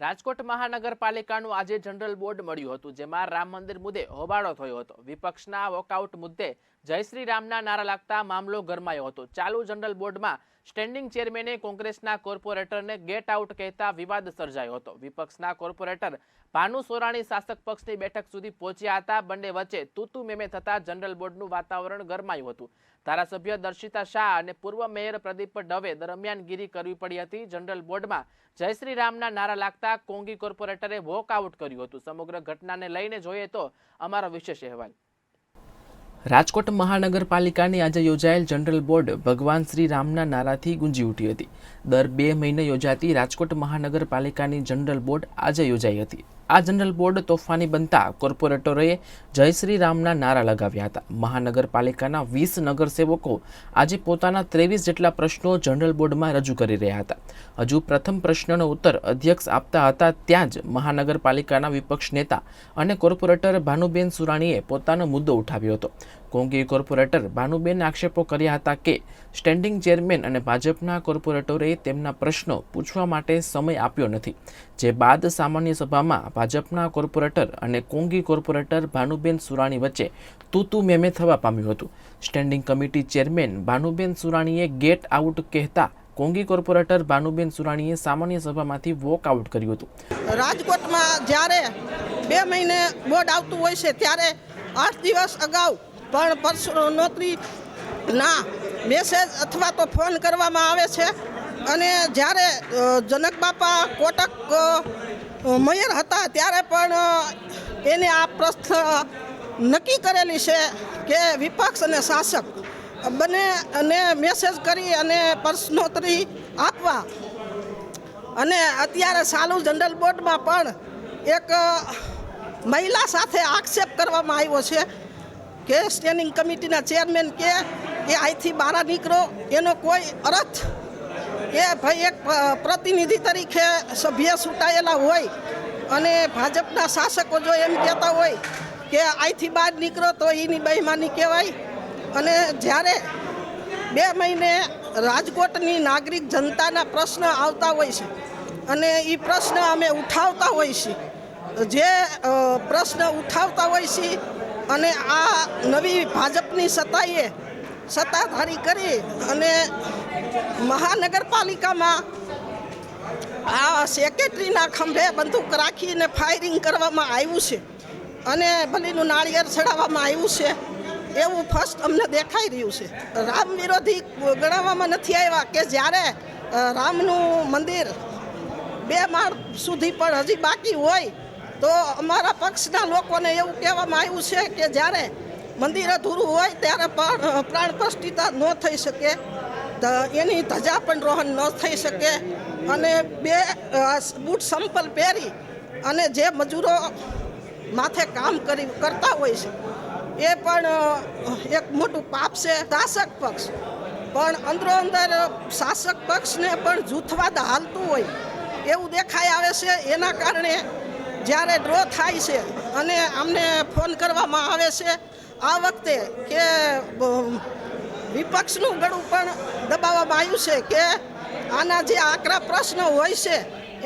રાજકોટ મહાનગરપાલિકાનું આજે general board મળ્યું હતું, જેમાં રામ મંદિર મુદ્દે હોબાળો થયો હતો. વિપક્ષના વોકઆઉટ મુદ્દે જય શ્રી રામના નારા લાગતા મામલો ગરમાયો હતો. ચાલુ જનરલ બોર્ડમાં સ્ટેન્ડિંગ ચેરમેને કોંગ્રેસના કોર્પોરેટરને ગેટ આઉટ કહેતા વિવાદ સર્જાયો હતો. વિપક્ષના કોર્પોરેટર ભાનુ સોરાણી શાસક પક્ષની બેઠક સુધી પહોંચ્યા હતા. બંને વચ્ચે તૂતુ મેમે થતા જનરલ બોર્ડનું વાતાવરણ ગરમાયું હતું. ધારાસભ્ય દર્શિતા શાહ અને પૂર્વ મેયર પ્રદીપ ડવે દરમિયાનગીરી કરવી પડી હતી. જનરલ બોર્ડમાં જય શ્રી રામના નારા લાગતા કોંગી કોર્પોરેટરે વોકઆઉટ કર્યું હતું. સમગ્ર ઘટનાને લઈને જોઈએ તો અમારો વિશેષ અહેવાલ. રાજકોટ મહાનગરપાલિકાની આજે યોજાયેલ જનરલ બોર્ડ ભગવાન શ્રી રામના નારાથી ગુંજી ઉઠી હતી. દર બે મહિને યોજાતી રાજકોટ મહાનગરપાલિકાની જનરલ બોર્ડ આજે યોજાઈ હતી. આ જનરલ બોર્ડ તોફાની બનતા કોર્પોરેટરોએ જય શ્રી રામના નારા લગાવ્યા હતા. મહાનગરપાલિકાના વીસ નગરસેવકો આજે પોતાના ત્રેવીસ જેટલા પ્રશ્નો જનરલ બોર્ડમાં રજૂ કરી રહ્યા હતા. હજુ પ્રથમ પ્રશ્નનો ઉત્તર અધ્યક્ષ આપતા હતા ત્યાં જ મહાનગરપાલિકાના વિપક્ષ નેતા અને કોર્પોરેટર ભાનુબેન સુરાણીએ પોતાનો મુદ્દો ઉઠાવ્યો હતો. કોંગી કોર્પોરેટર ભાનુબેન આક્ષેપો કર્યા હતા કે સ્ટેન્ડિંગ ચેરમેન અને ભાજપના કોર્પોરેટરોએ તેમના પ્રશ્નો પૂછવા માટે સમય આપ્યો નથી. જે બાદ સામાન્ય સભામાં ભાજપના કોર્પોરેટર અને કોંગી કોર્પોરેટર ભાનુબેન સુરાણી વચ્ચે તૂતુ મેમે થવા પામ્યું હતું. સ્ટેન્ડિંગ કમિટી ચેરમેન ભાનુબેન સુરાણીએ ગેટ આઉટ કહેતા કોંગી કોર્પોરેટર ભાનુબેન સુરાણીએ સામાન્ય સભામાંથી વોક આઉટ કર્યું હતું. રાજકોટમાં જ્યારે બે મહિને બોર્ડ આવતું હોય છે, ત્યારે આઠ દિવસ અગાઉ પણ પર્સનોત્રી ના મેસેજ અથવા તો ફોન કરવામાં આવે છે. અને જ્યારે જનક બાપા કોટક મયર હતા, ત્યારે પણ એને આ પ્રશ્ન નક્કી કરેલી છે કે વિપક્ષ અને શાસક બંને, અને મેસેજ કરી અને પ્રશ્નોત્તરી આપવા. અને અત્યારે સાલુ જનરલ બોર્ડમાં પણ એક મહિલા સાથે આક્ષેપ કરવામાં આવ્યો છે. કે સ્ટેન્ડિંગ કમિટીના ચેરમેન કે, એ અહીંથી બહાર નીકળો. એનો કોઈ અર્થ કે ભાઈ એક પ્રતિનિધિ તરીકે સભ્ય ચૂંટાયેલા હોય અને ભાજપના શાસકો જો એમ કહેતા હોય કે અહીંથી બહાર નીકળો તો એની બહેમાની કહેવાય. અને જ્યારે બે મહિને રાજકોટની નાગરિક જનતાના પ્રશ્ન આવતા હોય છે અને એ પ્રશ્ન અમે ઉઠાવતા હોય છીએ જે પ્રશ્ન ઉઠાવતા હોય છીએ અને આ નવી ભાજપની સત્તાએ સત્તાધારી કરી અને મહાનગરપાલિકામાં આ સેક્રેટરીના ખંભે બંદૂક રાખીને ફાયરિંગ કરવામાં આવ્યું છે અને ભલીનું નાળિયેર ચડાવવામાં આવ્યું છે. એવું ફર્સ્ટ અમને દેખાઈ રહ્યું છે. રામ વિરોધી ગણાવવામાં નથી આવ્યા કે જ્યારે રામનું મંદિર બે માળ સુધી પણ હજી બાકી હોય તો અમારા પક્ષના લોકોને એવું કહેવામાં આવ્યું છે કે જ્યારે મંદિર અધૂરું હોય ત્યારે પણ પ્રાણ પ્રતિષ્ઠા ન થઈ શકે. એની ધજા પણ રોહન ન થઈ શકે. અને બે બૂટ સંપલ પહેરી અને જે મજૂરો માથે કામ કરી, કરતા હોય છે, એ પણ એક મોટું પાપ છે. શાસક પક્ષ. પણ અંદરો અંદર શાસક પક્ષને પણ જૂથવાદ હાલતું હોય એવું દેખાઈ આવે છે. એના કારણે જ્યારે ડ્રો થાય છે અને અમને ફોન કરવામાં આવે છે, આ વખતે કે વિપક્ષનું ગળું પણ દબાવવામાં આવ્યું છે કે આના જે આકરા પ્રશ્નો હોય છે,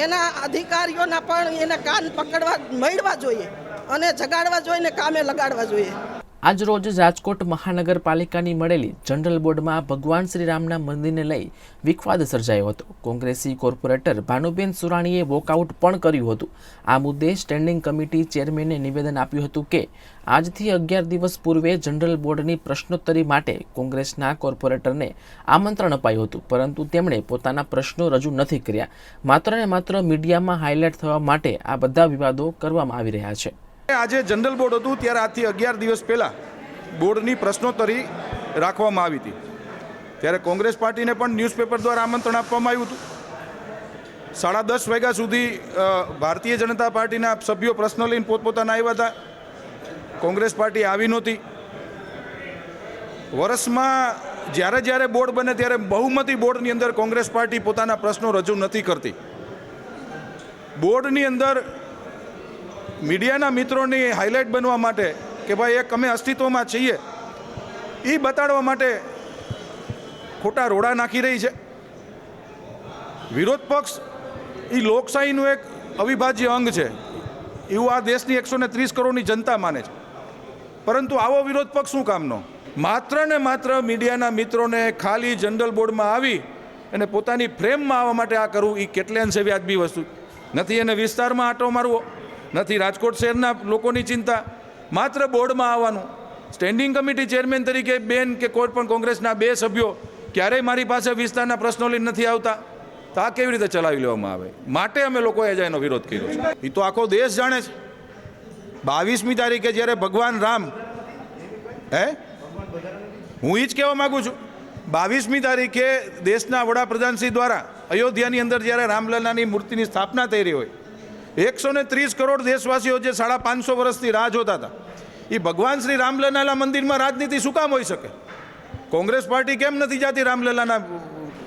એના અધિકારીઓના પણ એને કાન પકડવા મળવા જોઈએ અને જગાડવા જોઈએ ને કામે લગાડવા જોઈએ. આજ રોજ રાજકોટ મહાનગરપાલિકાની મળેલી જનરલ બોર્ડમાં ભગવાન શ્રી રામના મંદિરને લઈ વિખવાદ સર્જાયો હતો. કોંગ્રેસી કોર્પોરેટર ભાનુબેન સુરાણીએ વોકઆઉટ પણ કર્યું હતું. આ મુદ્દે સ્ટેન્ડિંગ કમિટી ચેરમેને નિવેદન આપ્યું હતું કે, આજથી અગિયાર દિવસ પૂર્વે જનરલ બોર્ડની પ્રશ્નોત્તરી માટે કોંગ્રેસના કોર્પોરેટરને આમંત્રણ અપાયું હતું, પરંતુ તેમણે પોતાના પ્રશ્નો રજૂ નથી કર્યા. માત્ર ને માત્ર મીડિયામાં હાઇલાઇટ થવા માટે આ બધા વિવાદો કરવામાં આવી રહ્યા છે. આજે જનરલ બોર્ડ હતું, ત્યારે આજથી અગિયાર દિવસ પહેલાં બોર્ડની પ્રશ્નોત્તરી રાખવામાં આવી હતી. ત્યારે કોંગ્રેસ પાર્ટીને પણ ન્યૂઝપેપર દ્વારા આમંત્રણ આપવામાં આવ્યું હતું. સાડા દસ વાગ્યા સુધી ભારતીય જનતા પાર્ટીના સભ્યો પ્રશ્નો લઈને પોતપોતાના આવ્યા હતા. કોંગ્રેસ પાર્ટી આવી નહોતી. વર્ષમાં જ્યારે જ્યારે બોર્ડ બને ત્યારે બહુમતી બોર્ડની અંદર કોંગ્રેસ પાર્ટી પોતાના પ્રશ્નો રજૂ નથી કરતી. બોર્ડની અંદર મીડિયાના મિત્રોની હાઇલાઇટ બનવા માટે કે ભાઈ એક અમે અસ્તિત્વમાં છીએ એ બતાડવા માટે ખોટા રોડા નાખી રહી છે. વિરોધ પક્ષ એ લોકશાહીનું એક અવિભાજ્ય અંગ છે. એવું આ દેશની એકસો ને ત્રીસ કરોડની જનતા માને છે. પરંતુ આવો વિરોધ પક્ષ શું કામનો? માત્ર ને માત્ર મીડિયાના મિત્રોને ખાલી જનરલ બોર્ડમાં આવી અને પોતાની ફ્રેમમાં આવવા માટે આ કરવું એ કેટલે અંશે વ્યાજબી વસ્તુ. નથી એને વિસ્તારમાં આંટો મારવો. નથી, રાજકોટ શહેરના લોકોની ચિંતા. માત્ર બોર્ડમાં આવવાનું. સ્ટેન્ડિંગ કમિટી ચેરમેન તરીકે બેન કે કોઈ પણ કોંગ્રેસના બે સભ્યો ક્યારેય મારી પાસે વિસ્તારના પ્રશ્નો લઈને નથી આવતા. તો આ કેવી રીતે ચલાવી લેવામાં આવે? માટે અમે લોકોએ જ એનો વિરોધ કર્યો છે. એ તો આખો દેશ જાણે છે. બાવીસમી તારીખે જ્યારે ભગવાન રામ, હે? હું એ જ કહેવા માગું છું. બાવીસમી તારીખે દેશના વડાપ્રધાનશ્રી દ્વારા અયોધ્યાની અંદર જ્યારે રામલલાની મૂર્તિની સ્થાપના થઈ રહી હોય એકસો ને ત્રીસ કરોડ દેશવાસીઓ જે સાડા પાંચસો વર્ષથી રાહ જોતા હતા એ ભગવાન શ્રી રામલલાના મંદિરમાં રાજનીતિ શું કામ હોઈ શકે? કોંગ્રેસ પાર્ટી કેમ નથી જાતી રામલલાના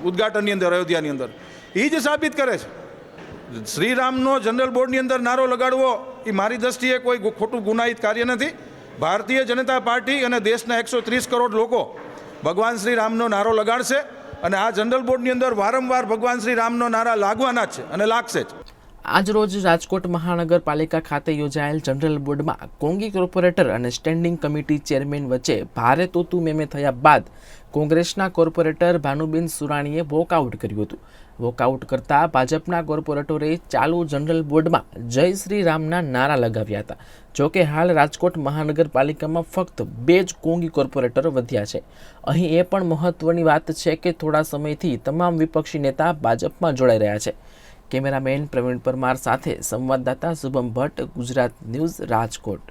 ઉદ્ઘાટનની અંદર, અયોધ્યાની અંદર? એ જ સાબિત કરે છે. શ્રીરામનો જનરલ બોર્ડની અંદર નારો લગાડવો એ મારી દ્રષ્ટિએ કોઈ ખોટું ગુનાહિત કાર્ય નથી. ભારતીય જનતા પાર્ટી અને દેશના એકસો ત્રીસ કરોડ લોકો ભગવાન શ્રી રામનો નારો લગાડશે અને આ જનરલ બોર્ડની અંદર વારંવાર ભગવાન શ્રી રામનો નારા લાગવાના છે અને લાગશે જ. આજરોજ રાજકોટ મહાનગરપાલિકા ખાતે યોજાયેલ જનરલ બોર્ડમાં કોંગી કોર્પોરેટર અને સ્ટેન્ડિંગ કમિટી ચેરમેન વચ્ચે ભારે તોતું મેમે થયા બાદ કોંગ્રેસના કોર્પોરેટર ભાનુબેન સુરાણીએ વોકઆઉટ કર્યું હતું. વોકઆઉટ કરતા ભાજપના કોર્પોરેટરે ચાલુ જનરલ બોર્ડમાં જય શ્રી રામના નારા લગાવ્યા હતા. જોકે હાલ રાજકોટ મહાનગરપાલિકામાં ફક્ત બે જ કોંગી કોર્પોરેટરો વધ્યા છે. અહીં એ પણ મહત્વની વાત છે કે થોડા સમયથી તમામ વિપક્ષી નેતા ભાજપમાં જોડાઈ રહ્યા છે. કેમેરામેન પ્રવીણ પરમાર સાથે સંવાદદાતા શુભમ ભટ્ટ ગુજરાત ન્યૂઝ રાજકોટ.